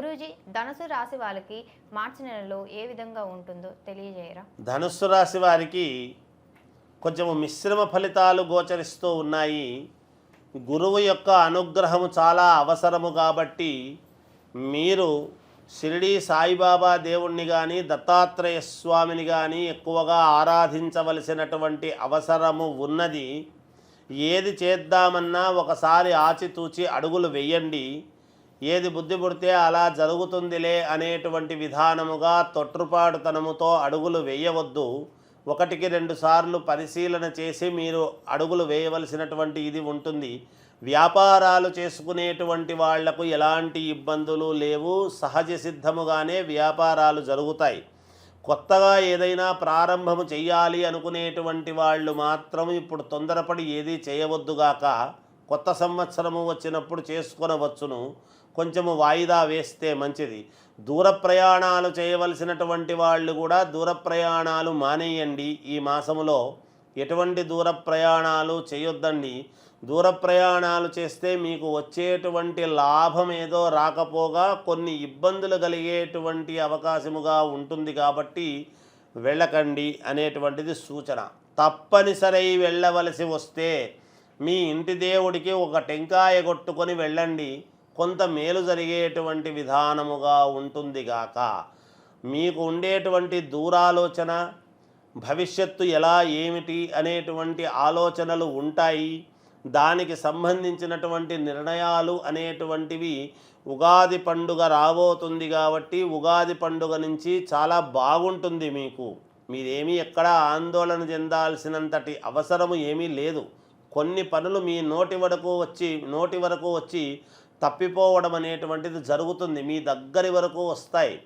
గురూజీ ధనుసు రాశి వాళ్ళకి మార్చి నెలలో ఏ విధంగా ఉంటుందో తెలియజేయరా? ధనుస్సు రాశి వారికి కొంచెం మిశ్రమ ఫలితాలు గోచరిస్తూ ఉన్నాయి. గురువు యొక్క అనుగ్రహము చాలా అవసరము కాబట్టి మీరు షిరిడి సాయిబాబా దేవుణ్ణి కానీ దత్తాత్రేయ స్వామిని కానీ ఎక్కువగా ఆరాధించవలసినటువంటి అవసరము ఉన్నది. ఏది చేద్దామన్నా ఒకసారి ఆచితూచి అడుగులు వేయండి. ఏది బుద్ధి పుడితే అలా జరుగుతుందిలే అనేటువంటి విధానముగా తొట్టుపాటుతనముతో అడుగులు వేయవద్దు. ఒకటికి రెండు సార్లు పరిశీలన చేసి మీరు అడుగులు వేయవలసినటువంటి ఇది ఉంటుంది. వ్యాపారాలు చేసుకునేటువంటి వాళ్ళకు ఎలాంటి ఇబ్బందులు లేవు. సహజ సిద్ధముగానే వ్యాపారాలు జరుగుతాయి. కొత్తగా ఏదైనా ప్రారంభము చేయాలి అనుకునేటువంటి వాళ్ళు మాత్రం ఇప్పుడు తొందరపడి ఏది చేయవద్దుగాక కొత్త సంవత్సరము వచ్చినప్పుడు చేసుకొనవచ్చును. కొంచెము వాయిదా వేస్తే మంచిది. దూర ప్రయాణాలు చేయవలసినటువంటి వాళ్ళు కూడా దూర ప్రయాణాలు మానేయండి. ఈ మాసములో ఎటువంటి దూర ప్రయాణాలు చేయొద్దండి. దూర ప్రయాణాలు చేస్తే మీకు వచ్చేటువంటి లాభం ఏదో రాకపోగా కొన్ని ఇబ్బందులు కలిగేటువంటి అవకాశముగా ఉంటుంది కాబట్టి వెళ్ళకండి అనేటువంటిది సూచన. తప్పనిసరి వెళ్ళవలసి వస్తే మీ ఇంటి దేవుడికి ఒక టెంకాయ కొట్టుకొని వెళ్ళండి. కొంత మేలు జరిగేటువంటి విధానముగా ఉంటుంది గాక. మీకు ఉండేటువంటి దూరాలోచన భవిష్యత్తు ఎలా ఏమిటి అనేటువంటి ఆలోచనలు ఉంటాయి. దానికి సంబంధించినటువంటి నిర్ణయాలు అనేటువంటివి ఉగాది పండుగ రాబోతుంది కాబట్టి ఉగాది పండుగ నుంచి చాలా బాగుంటుంది మీకు. మీరేమీ ఎక్కడ ఆందోళన చెందాల్సినంతటి అవసరము ఏమీ లేదు. కొన్ని పనులు మీ నోటి వరకు వచ్చి నోటి వరకు వచ్చి తప్పిపోవడం అనేటువంటిది జరుగుతుంది. మీ దగ్గరి వరకు వస్తాయి.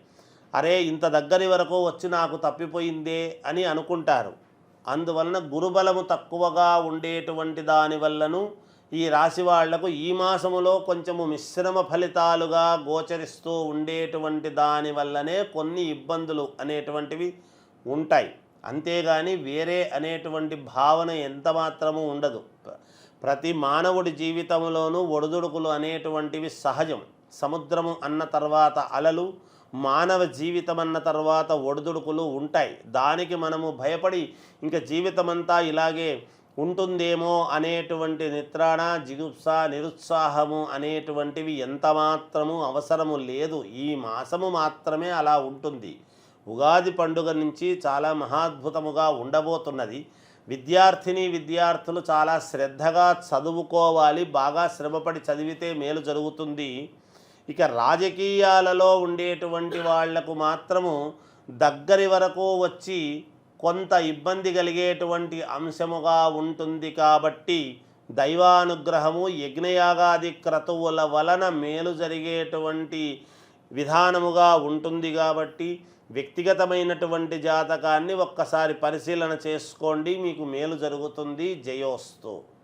అరే ఇంత దగ్గరి వరకు వచ్చి నాకు తప్పిపోయిందే అని అనుకుంటారు. అందువలన గురుబలము తక్కువగా ఉండేటువంటి దాని వల్లను ఈ రాశి వాళ్ళకు ఈ మాసములో కొంచెము మిశ్రమ ఫలితాలుగా గోచరిస్తూ ఉండేటువంటి దాని వల్లనే కొన్ని ఇబ్బందులు అనేటువంటివి ఉంటాయి. అంతేగాని వేరే అనేటువంటి భావన ఎంత మాత్రము ఉండదు. ప్రతి మానవుడి జీవితంలోనూ ఒడిదుడుకులు అనేటువంటివి సహజం. సముద్రము అన్న తర్వాత అలలు మానవ జీవితం అన్న తర్వాత ఒడిదుడుకులు ఉంటాయి. దానికి మనము భయపడి ఇంకా జీవితమంతా ఇలాగే ఉంటుందేమో అనేటువంటి నిత్రాణ జిగుప్స నిరుత్సాహము అనేటువంటివి ఎంత మాత్రము అవసరము లేదు. ఈ మాసము మాత్రమే అలా ఉంటుంది. ఉగాది పండుగ నుంచి చాలా మహాద్భుతముగా ఉండబోతున్నది. విద్యార్థిని విద్యార్థులు చాలా శ్రద్ధగా చదువుకోవాలి బాగా శ్రమపడి చదివితే మేలు జరుగుతుంది. ఇక రాజకీయాలలో ఉండేటువంటి వాళ్ళకు మాత్రము దగ్గరి వరకు వచ్చి కొంత ఇబ్బంది కలిగేటువంటి అంశముగా ఉంటుంది కాబట్టి దైవానుగ్రహము యజ్ఞయాగాది క్రతువుల వలన మేలు జరిగేటువంటి విధానముగా ఉంటుంది కాబట్టి వ్యక్తిగతమైనటువంటి జాతకాన్ని ఒక్కసారి పరిశీలన చేసుకోండి మీకు మేలు జరుగుతుంది. జయోస్తు.